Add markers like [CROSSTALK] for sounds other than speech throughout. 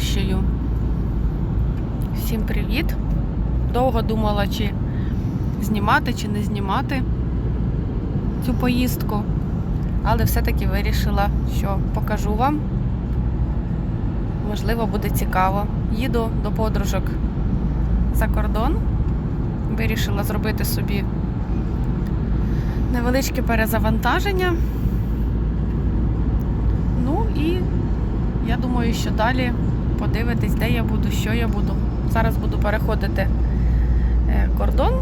Польщею. Всім привіт! Довго думала, чи знімати, чи не знімати цю поїздку, але все-таки вирішила, що покажу вам. Можливо, буде цікаво. Їду до подружок за кордон. Вирішила зробити собі невеличке перезавантаження. Ну і я думаю, що далі подивитись, де я буду, що я буду. Зараз буду переходити е, кордон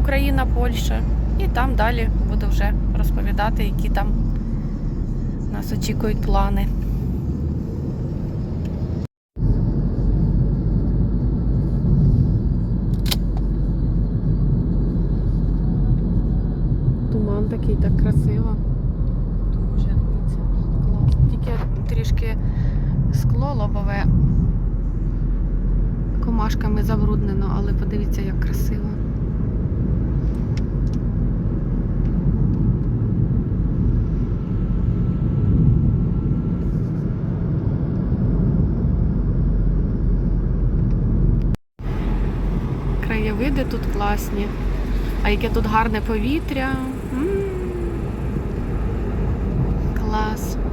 Україна-Польща, і там далі буду вже розповідати, які там нас очікують плани. Туман такий так красиво. Дуже дивіться. Тільки трішки скло лобове комашками забруднено, але подивіться, як красиво. Краєвиди тут класні. А яке тут гарне повітря. М. Клас. Дивіться, яка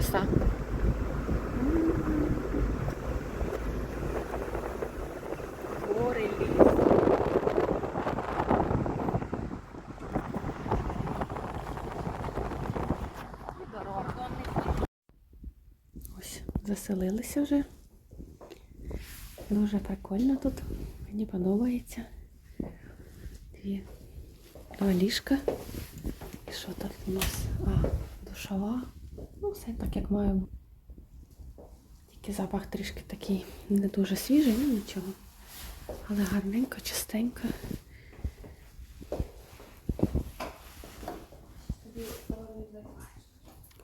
краса. Гори, ліс. Ось, заселилися вже. Дуже прикольно тут. Мені подобається. Дві два ліжка. І що тут у нас? А, душова. Все так, як має бути. Тільки запах трішки такий не дуже свіжий, ну нічого. Але гарненько, чистенько.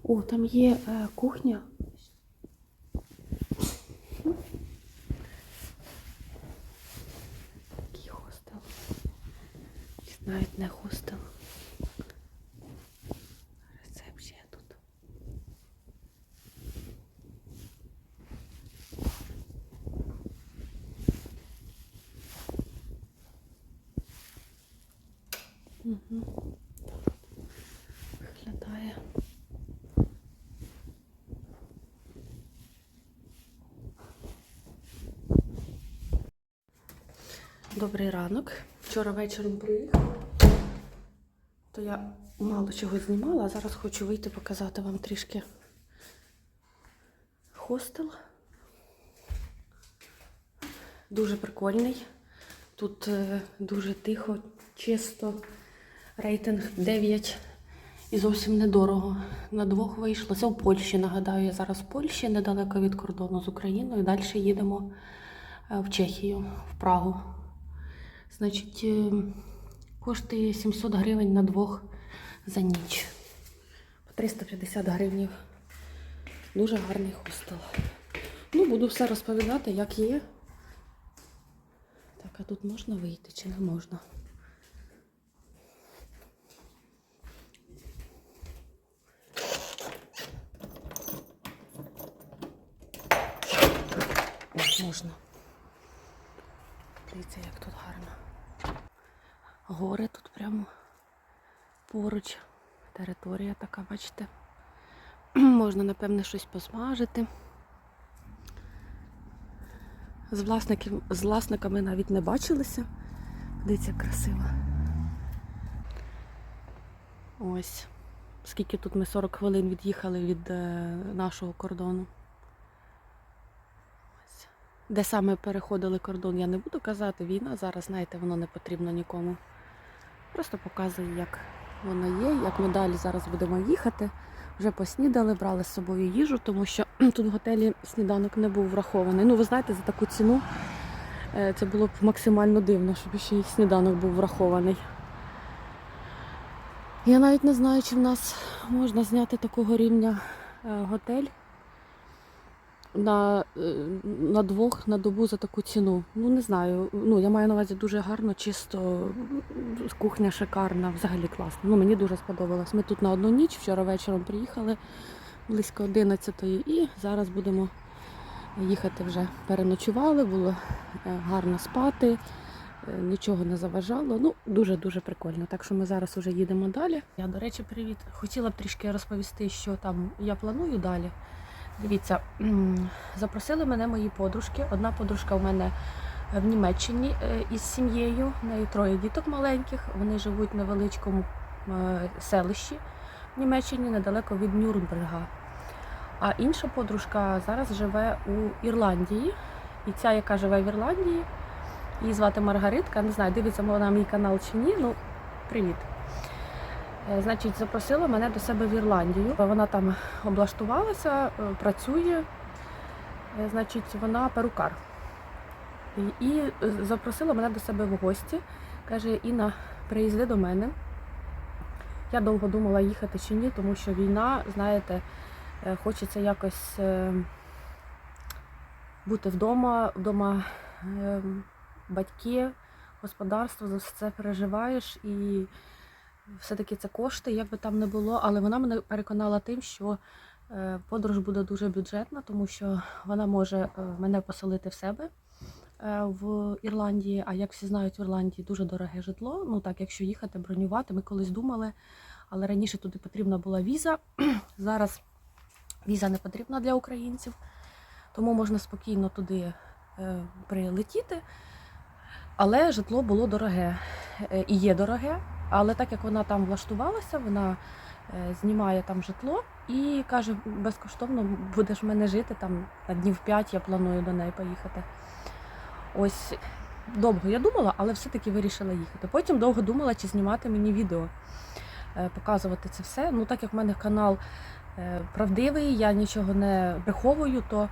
О, там є е, кухня. Такий хостел. Навіть не хостел. Рецепція тут. Угу. Виглядає. Добрий ранок. Вчора вечором приїхала. То я мало чого знімала, а зараз хочу вийти показати вам трішки хостел. Дуже прикольний. Тут е, дуже тихо, чисто. Рейтинг 9 і зовсім недорого. На двох вийшло. Це в Польщі, нагадаю, я зараз в Польщі, недалеко від кордону з Україною. Далі їдемо е, в Чехію, в Прагу. Значить, е, коштує 700 гривень на двох за ніч. По 350 гривнів. Дуже гарний хостел. Ну, буду все розповідати, як є. Так, а тут можна вийти чи не можна? О, можна. Дивіться, як тут гарно. Гори тут прямо поруч. Територія така, бачите. [CLEARS THROAT] Можна, напевне, щось посмажити. З, власників, з власниками навіть не бачилися. Дивіться, красиво. Ось. Скільки тут ми 40 хвилин від'їхали від е, нашого кордону. Де саме переходили кордон, я не буду казати. Війна зараз, знаєте, воно не потрібно нікому. Просто показую, як воно є, як ми далі зараз будемо їхати. Вже поснідали, брали з собою їжу, тому що [CLEARS THROAT] тут в готелі сніданок не був врахований. Ну, ви знаєте, за таку ціну Е, Це було б максимально дивно, щоб ще й сніданок був врахований. Я навіть не знаю, чи в нас можна зняти такого рівня е, готель на, е, на двох на добу за таку ціну. Ну не знаю. Ну я маю на увазі дуже гарно, чисто кухня шикарна, взагалі класно. Ну мені дуже сподобалось. Ми тут на одну ніч вчора вечором приїхали близько 11 і зараз будемо їхати вже. Переночували, було е, гарно спати. е, Нічого не заважало. Ну, дуже-дуже прикольно. Так що ми зараз вже їдемо далі. Я, до речі, привіт. Хотіла б трішки розповісти, що там я планую далі. Дивіться, запросили мене мої подружки. Одна подружка в мене в Німеччині е, із сім'єю. В неї троє діток маленьких. Вони живуть в невеличкому е, селищі в Німеччині, недалеко від Нюрнберга. А інша подружка зараз живе у Ірландії. І ця, яка живе в Ірландії, її звати Маргаритка. Не знаю, дивиться вона мій канал чи ні. Ну, привіт. Е, Значить, запросила мене до себе в Ірландію. Вона там облаштувалася, е, працює. Е, Значить, вона перукар. І, запросила мене до себе в гості. Каже, Інна, приїзди до мене. Я довго думала їхати чи ні, тому що війна, знаєте, хочеться якось бути вдома, вдома е, батьки, господарство, за все переживаєш і все-таки це кошти, як би там не було, але вона мене переконала тим, що е, подорож буде дуже бюджетна, тому що вона може е, мене поселити в себе е, в Ірландії. А як всі знають, в Ірландії дуже дороге житло. Ну так, якщо їхати, бронювати, ми колись думали, але раніше туди потрібна була віза. [CLEARS THROAT] Зараз віза не потрібна для українців, тому можна спокійно туди прилетіти. Але житло було дороге і є дороге. Але так як вона там влаштувалася, вона е, знімає там житло і каже, безкоштовно будеш в мене жити там на днів 5, я планую до неї поїхати. Ось довго я думала, але все-таки вирішила їхати. Потім довго думала, чи знімати мені відео, е, показувати це все. Ну, так як в мене канал е, правдивий, я нічого не приховую, то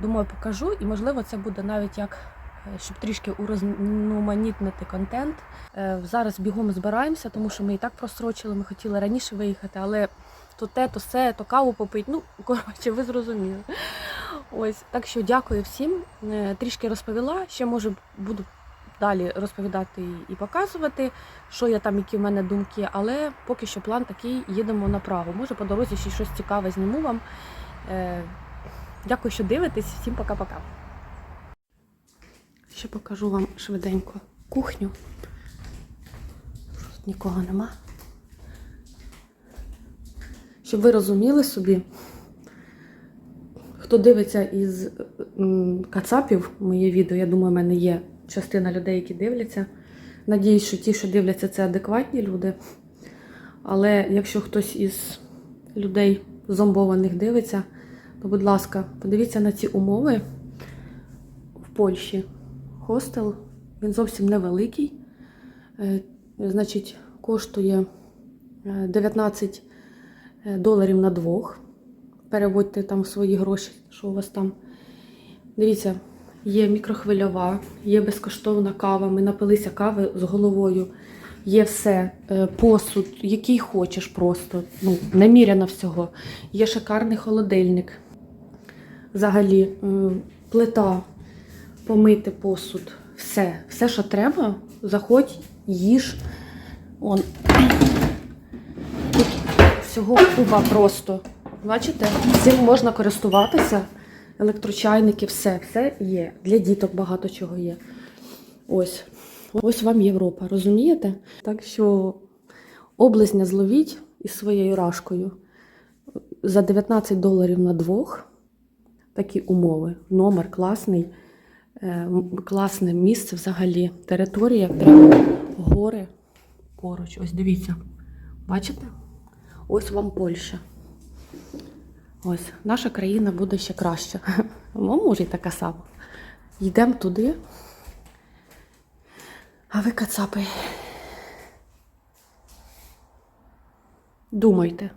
думаю, покажу. І можливо це буде навіть як щоб трішки урозноманітнити контент. Е, Зараз бігом збираємося, тому що ми і так просрочили. Ми хотіли раніше виїхати, але то те, то все, то каву попити. Ну, [LAUGHS] коротше, ви зрозуміли. Ось так що дякую всім. Е, Трішки розповіла. Ще може буду далі розповідати і- показувати, що я там, які в мене думки. Але поки що план такий: їдемо на Прагу. Може по дорозі ще щось цікаве зніму вам. Е, Дякую, що дивитесь. Всім пока-пока. Ще покажу вам швиденько кухню. Тут нікого нема. Щоб ви розуміли собі, хто дивиться із кацапів моє відео, я думаю, в мене є частина людей, які дивляться. Надіюсь, що ті, що дивляться, це адекватні люди. Але якщо хтось із людей зомбованих дивиться, то, будь ласка, подивіться на ці умови в Польщі. Хостел, він зовсім невеликий. Е, Значить, коштує е, 19 доларів на двох. Переводьте там свої гроші, що у вас там. Дивіться, є мікрохвильова, є безкоштовна кава. Ми напилися кави з головою. Є все, е, посуд, який хочеш просто. Ну, неміряно всього. Є шикарний холодильник. Взагалі, е, плита, помити посуд. Все, все, що треба, заходь, їж. Он. Тут всього куба просто. Бачите? Цим можна користуватися. Електрочайники, все, все є. Для діток багато чого є. Ось. Ось вам Європа, розумієте? Так що облизня зловіть із своєю рашкою. За 19 доларів на двох такі умови. Номер класний, класне місце взагалі. Територія, прямо гори поруч. Ось дивіться. Бачите? Ось вам Польща. Ось, наша країна буде ще краща. [LAUGHS] Ну, може, і така сама. Йдемо туди. А ви, кацапи, думайте,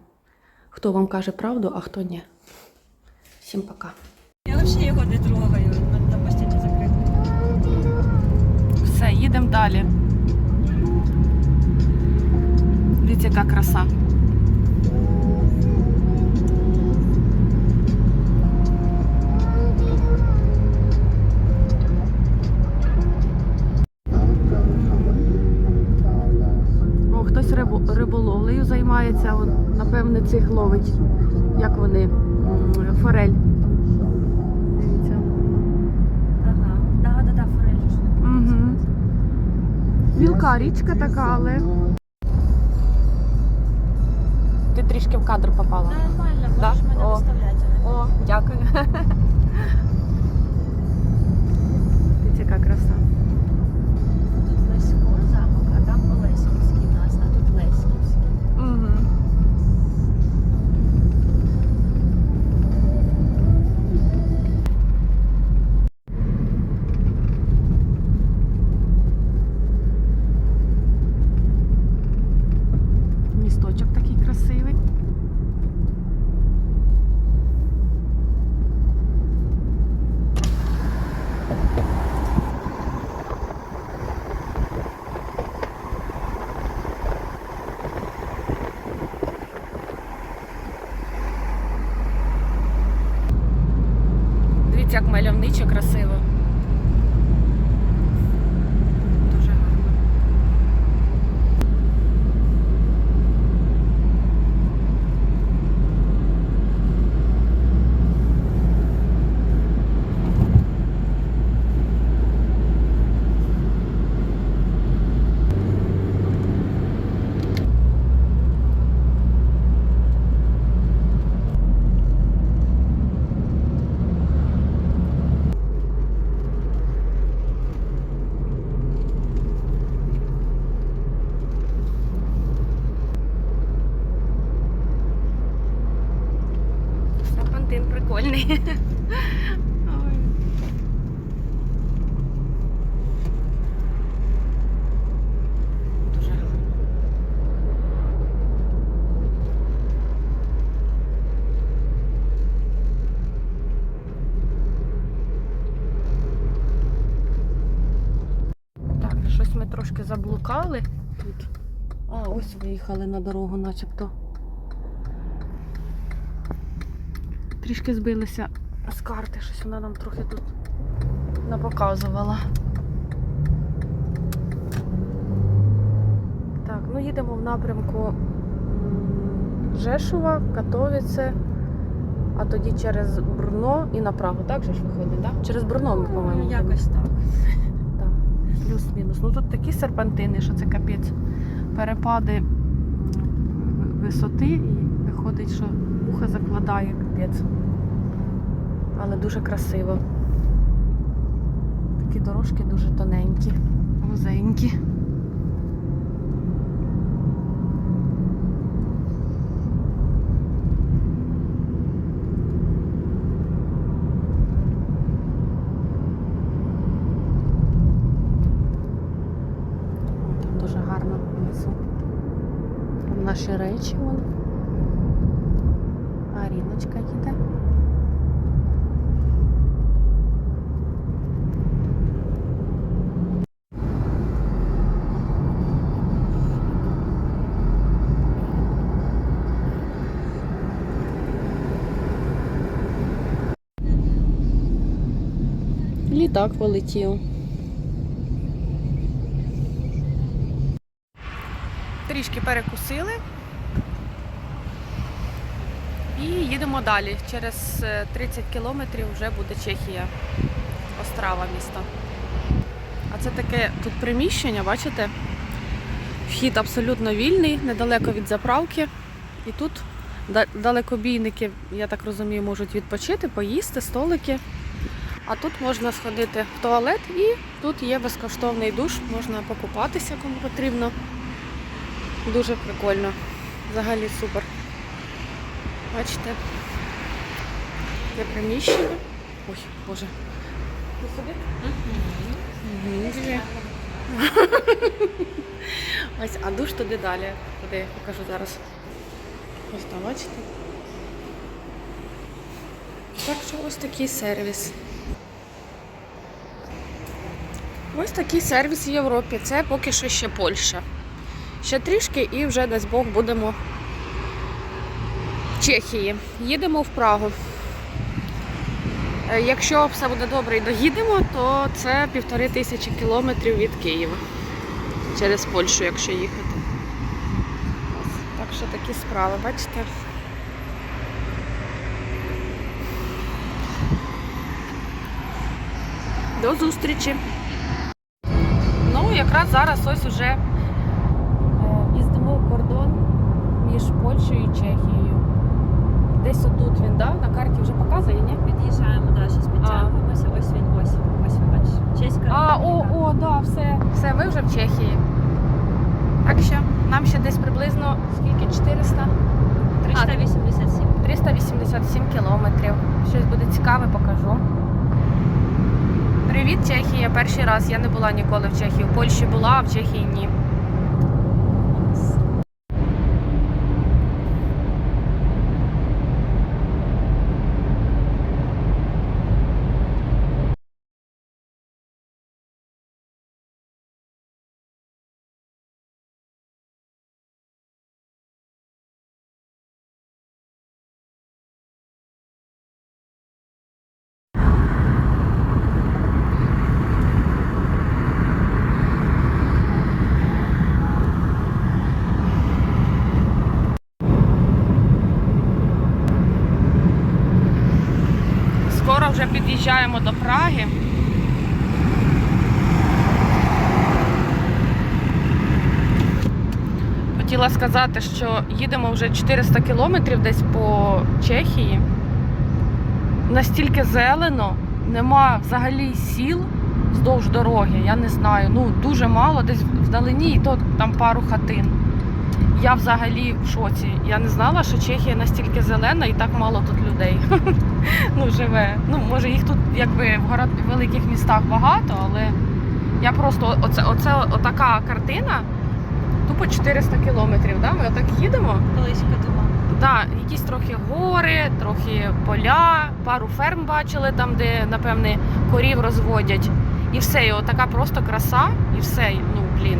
хто вам каже правду, а хто ні. Всім пока. Я взагалі його не трогаю, їдемо далі. Дивіться, яка краса. О, хтось риболовлею займається, напевне, цих ловить. Як вони? Форель. Дивіться. Ага, да, да, да, форель ж. Угу. Мілка річка така, але. Ти трішки в кадр попала. Нормально, Да? можеш мене О. виставляти. О, дякую. Ти яка краса. Дивіться, як мальовниче красиво. Дуже гарно. Серпантин прикольний. Ой. Дуже гарно. Так, щось ми трошки заблукали тут. А, ось виїхали на дорогу, начебто. Трішки збилися з карти, щось вона нам трохи тут напоказувала. Так, ну їдемо в напрямку м, Жешува, Катовіце, а тоді через Брно і направо, так же ж виходить, так? Через Брно ми, по-моєму. Ну, якось так. [LAUGHS] Так, плюс-мінус. Ну тут такі серпантини, що це капець. Перепади висоти і виходить, що вуха закладає капець. Але дуже красиво. Такі дорожки дуже тоненькі, вузенькі. Дуже гарно внизу. Наші речі вон. Літак полетів. Трішки перекусили. І їдемо далі. Через е, 30 кілометрів вже буде Чехія. Острава місто. А це таке тут приміщення, бачите? Вхід абсолютно вільний, недалеко від заправки. І тут далекобійники, я так розумію, можуть відпочити, поїсти, столики. А тут можна сходити в туалет і тут є безкоштовний душ, можна покупатися кому потрібно. Дуже прикольно. Взагалі супер. Бачите? Є приміщення. Ой, боже. Ти? Угу. Ось, а душ туди далі. Туди я покажу зараз. Ось там, бачите? Так що ось такий сервіс. Ось такий сервіс в Європі. Це поки що ще Польща. Ще трішки і вже дасть Бог будемо в Чехії. Їдемо в Прагу. Е, Якщо все буде добре і доїдемо, то це півтори тисячі кілометрів від Києва. Через Польщу, якщо їхати. Так що такі справи, бачите? До зустрічі! Якраз зараз ось уже е, їздимо в кордон між Польщею і Чехією. Десь отут він, да? на карті вже показує, ні? Під'їжджаємо, да, зараз підтягуємося. Ось він, ось ось він, бачиш. Чеська. А, о, о, да, все. Все, ви вже в Чехії. Так що нам ще десь приблизно скільки? 400? 387. 387 кілометрів. Щось буде цікаве, покажу. Привіт, Чехія. Перший раз. Я не була ніколи в Чехії. В Польщі була, а в Чехії ні. Скоро вже під'їжджаємо до Праги. Хотіла сказати, що їдемо вже 400 кілометрів десь по Чехії. Настільки зелено, нема взагалі сіл вздовж дороги, я не знаю. Ну, дуже мало, десь вдалині, і то там пару хатин. Я взагалі в шоці. Я не знала, що Чехія настільки зелена і так мало тут людей. [LAUGHS] ну, живе. Ну, може, їх тут якби в город, в великих містах багато, але я просто оце, оце отака картина. Тупо 400 кілометрів. Да? Ми отак їдемо. Близько дома. Да, якісь трохи гори, трохи поля, пару ферм бачили там, де, напевне, корів розводять. І все, і отака просто краса, і все. Ну, блін,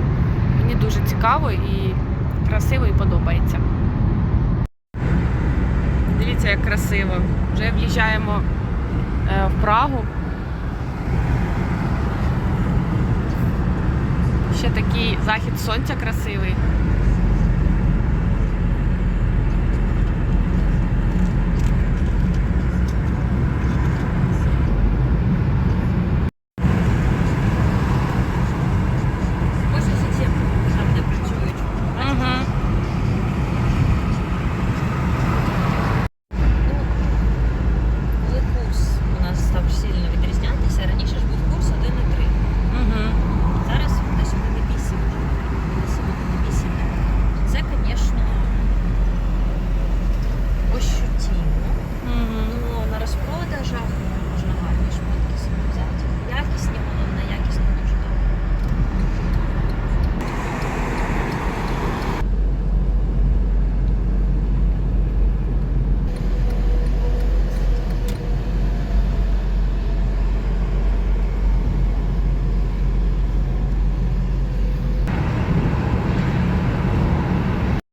мені дуже цікаво і красиво і подобається. Дивіться, як красиво. Вже в'їжджаємо е, в Прагу. Ще такий захід сонця красивий.